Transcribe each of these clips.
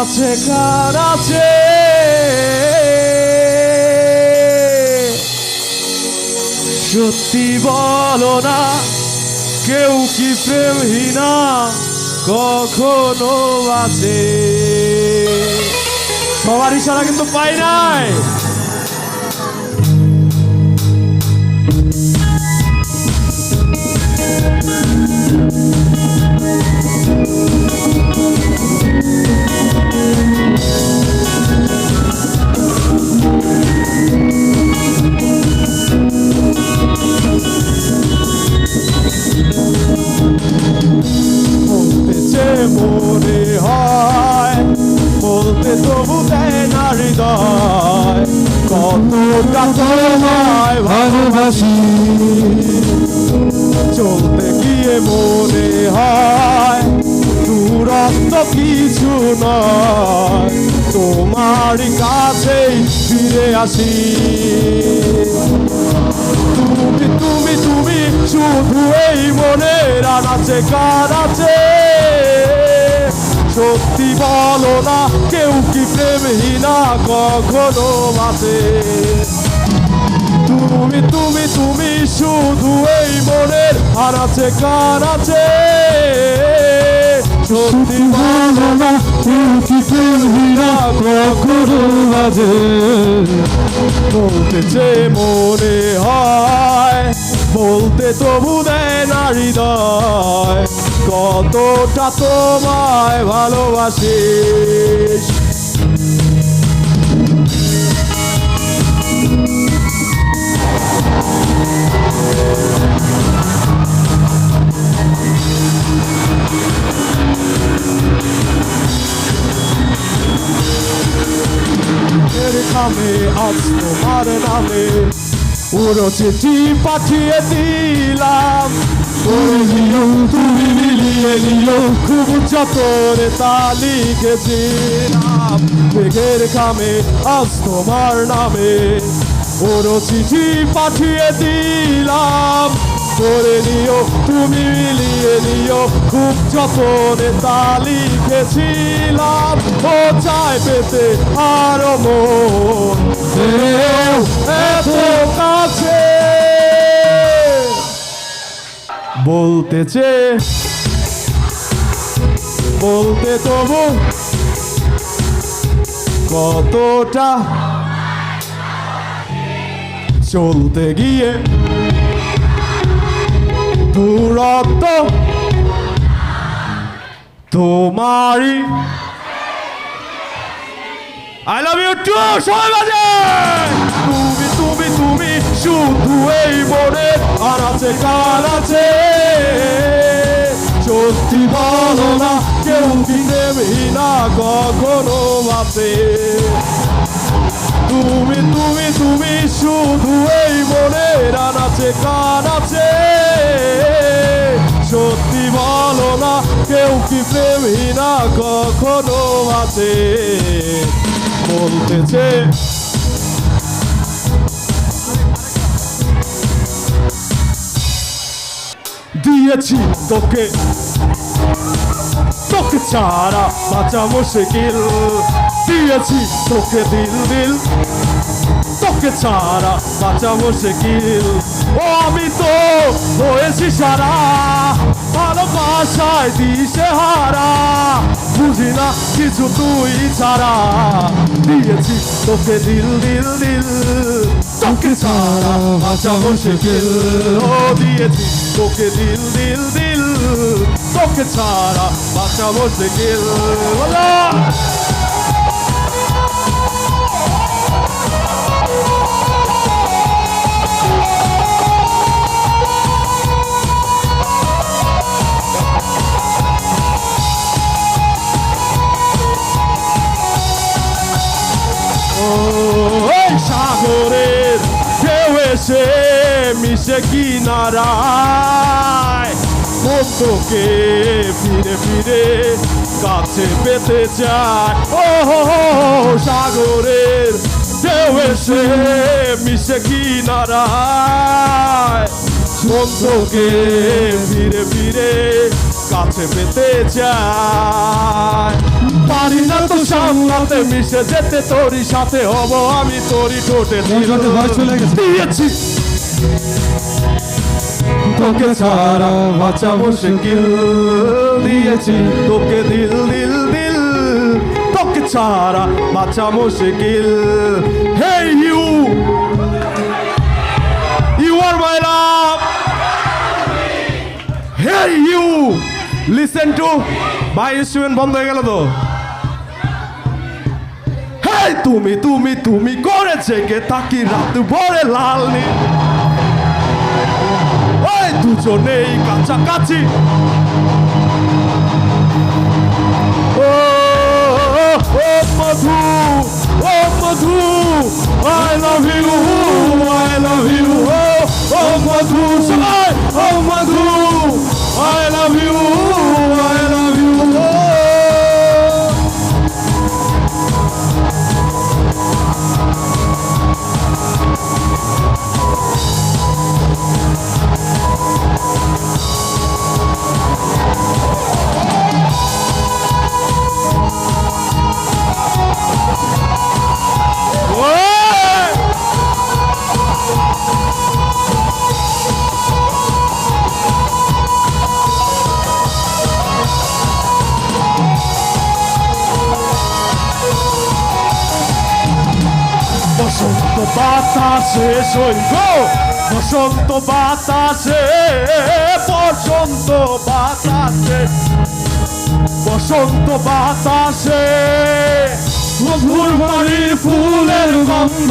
আছে, কার আছে? সত্যি বলো না, কেউ কি প্রেমহীনা কখনো আছে? সবারই সারা কিন্তু পাই নাই। বলতেছে মনে হয়, বলতে তবু দেয় না হৃদয়। কতটা তোমায় ভালোবাসি। চলতে গিয়ে মনে হয়, দূরত্ব কিছু নয়। তোমার কাছেই ফিরে আসি। তুমি তুমি তুমি, শুধু এই মনের আনাচে কানাচে সত্যি বলো না, কেউ কি প্রেমহীনা কখনো আছে? তুমি তুমি তুমি, শুধু এই মনের আনাচে কানাচে সত্যি বলো না কি প্রেমহীনা কখনো আছে বলতেছে মনে হয়, বলতে তবু দেয় না হৃদয়। কতটা তোমায় ভালোবাসিস? আজ নামে। পুরো চিঠি পাঠিয়ে দিলাম। তুমি মিলিয়ে নিও, খুব যতনে তা লিখেছিলাম বেগের খামে আজ তোমার নামে। পুরো চিঠি পাঠিয়ে দিলাম। করে নিও, তুমি মিলিয়ে নিও, খুব যতনে তা লিখেছিলাম ও চাই পেতে আরও মন। বলতেছে। বলতে তবু কতটা চলতে গিয়ে দূরত্ব তোমারই। আই লাভ ইউ টু সবাই বাজে। তুমি তুমি তুমি, শুধু এই মনে আর আছে কার আছে। সত্যি বলো না, কেউ দেবি না কখনো আছে তুমি তুমি তুমি শুধু এই মনের আনাচে, কান আছে। সত্যি বলো না, কেউ কি প্রেমী না কখনো আছে বলতেছে দিয়েছি তোকে। তোকে ছাড়া বাঁচা মুশকিল দিয়েছি তোকে দিল দিল। তোকে ছাড়া বাঁচা মুশকিল ও, আমি তো হয়েছি সারা। ভালোবাসায় দিশে হারা। বুঝি না কিছু তুই ছাড়া। দিয়েছি তোকে দিল দিল দিল। তোকে ছাড়া বাঁচা মুশকিল ও, দিয়েছি তোকে দিল দিল দিল। তোকে ছাড়া বাঁচা মুশকিল বলো। মিশে কিনারায় তোকে ফিরে ফিরে কাছে পেতে চায়। ও সাগরের কেউ এসে মিশে কিনারায় বন্ধুকে ফিরে ফিরে কাছে পেতে চায়। পারি না তো সামলাতে মিশে যেতে তোরই সাথে হব আমি তোরই গেছে। দিয়েছি। তোকে ছাড়া বাঁচা মুশকিল দিয়েছি। তোকে দিল দিল দিল। তোকে ছাড়া বাঁচা মুশকিল হে you. You are my love. Hey you. Listen to. ভাই ইনস্ট্রুমেন্ট বন্ধ হয়ে গেল তো? তুমি তুমি তুমি করেছে কে? তাকি রাত ভরে লাল ওই দুজনেই কাছাকাছি ও ও, ও মধু ও মধু আই লাভ ইউ বসন্ত বাতাসে সৈন্য বসন্ত বাতাসে বসন্ত বাতাসে। বসন্ত বাতাসে মধুর বাড়ির ফুলের গন্ধ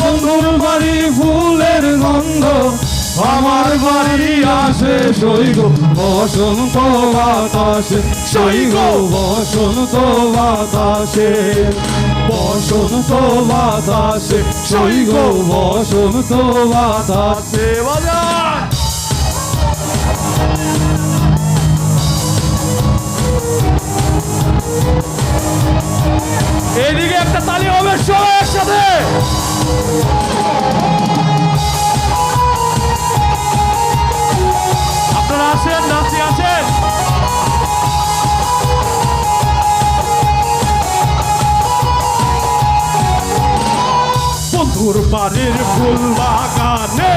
মধুর বাড়ির ফুলের গন্ধ। আমার বাড়ি আসে সৈগ বসন্ত বাতাসে। সৈগ বসন্ত বাতাসে বসন্ত বাতাসে। সৈগ বসন্ত বাতাসে। এদিকে একটা তালি সবাই বাড়ির ফুল বাগানে,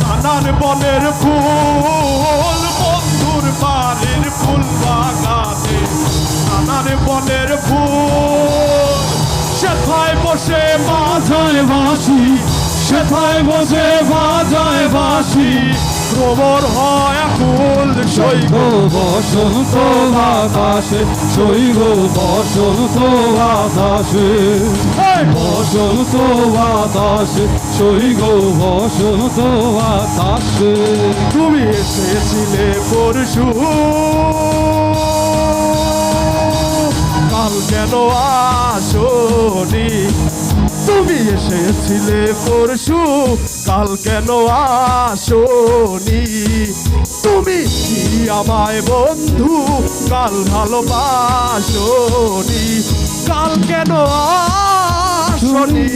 নানান বনের ফুল, বন্ধুর বাড়ির ফুল বাগানে, নানান বনের ফুল। সেথায় বসে বাজায় বাসি সেথায় বসে বাজায় বাসি প্রবর হয় আকুল সৈব বসন্ত বাতাসে শৈব বসন্ত বাতাসে বসন্ত বাতাসে শৈব বসন্ত বাতাসে তুমি এসেছিলে পরশু। কাল কেন আসনি? তুমি এসেছিলে পরশু। কাল কেন আসনি? তুমি কি আমায় বন্ধু? কাল ভালোবাসনি। কাল কেন আসনি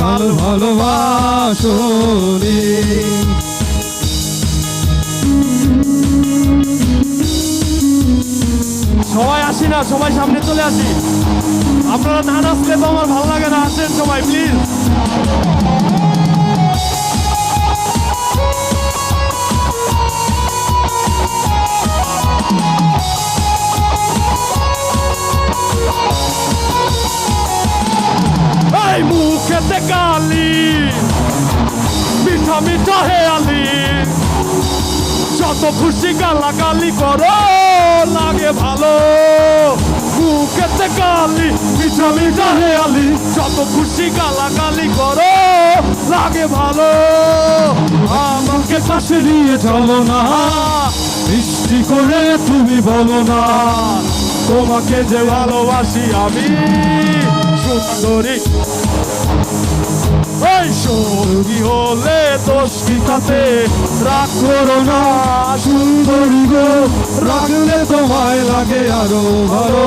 ভালো ভালোবাসনি। সবাই আসি না সবাই সামনে চলে আসি। আপনারা না নাচলে তো আমার ভালো লাগে না আসেন সবাই প্লিজ এই মুখেতে কালি, মিঠা মিঠা হেয়ালি যত খুশি গালাগালি করো, লাগে ভালো। মুখেতে গালি মিঠা মিঠা হেয়ালি যত খুশি গালাগালি করো, লাগে ভালো। আমাকে পাশে নিয়ে চলো না বৃষ্টি করে তুমি বলো না, তোমাকে যে ভালোবাসি আমি। সুন্দরী এই সঙ্গী হলে দোষ কি তাতে? রাগ করো না, সুন্দরী গো। রাখলে তোমায় লাগে আরও ভালো।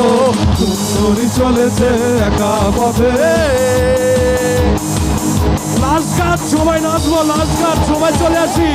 সুন্দরী চলেছে একা পথে। লাস্ট গান সবাই নাচবো লাস্ট গান সবাই চলে আসি।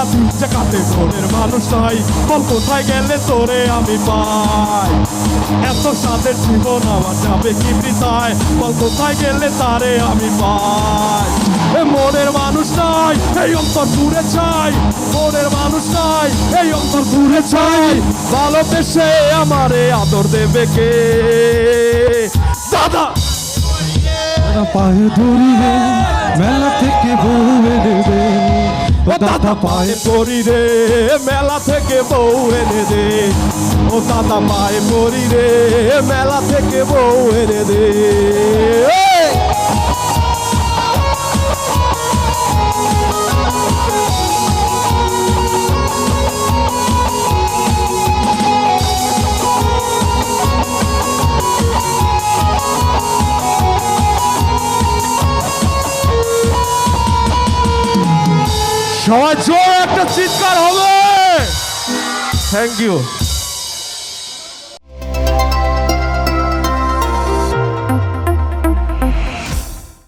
দিন যে কাটে মনের মানুষ নাই। বল কোথায় গেলে তোরে আমি পাই? এত সাদের জীবন আমার যাবে কি বৃথায়? বল কোথায় গেলে তারে আমি পাই? মনের মানুষ নাই, এই অন্তর দূরে চাই। মনের মানুষ নাই, এই অন্তর দূরে চাই। ভালোবেসে আমারে আদর দেবে কে? দাদা! পায়ে ধরিবে ও দাদা পায়ে পড়ি রে, মেলা থেকে বউ এনে দে। ও দাদা পায়ে পড়ি রে, মেলা থেকে বউ এনে দে। চিৎকার হবে। Thank you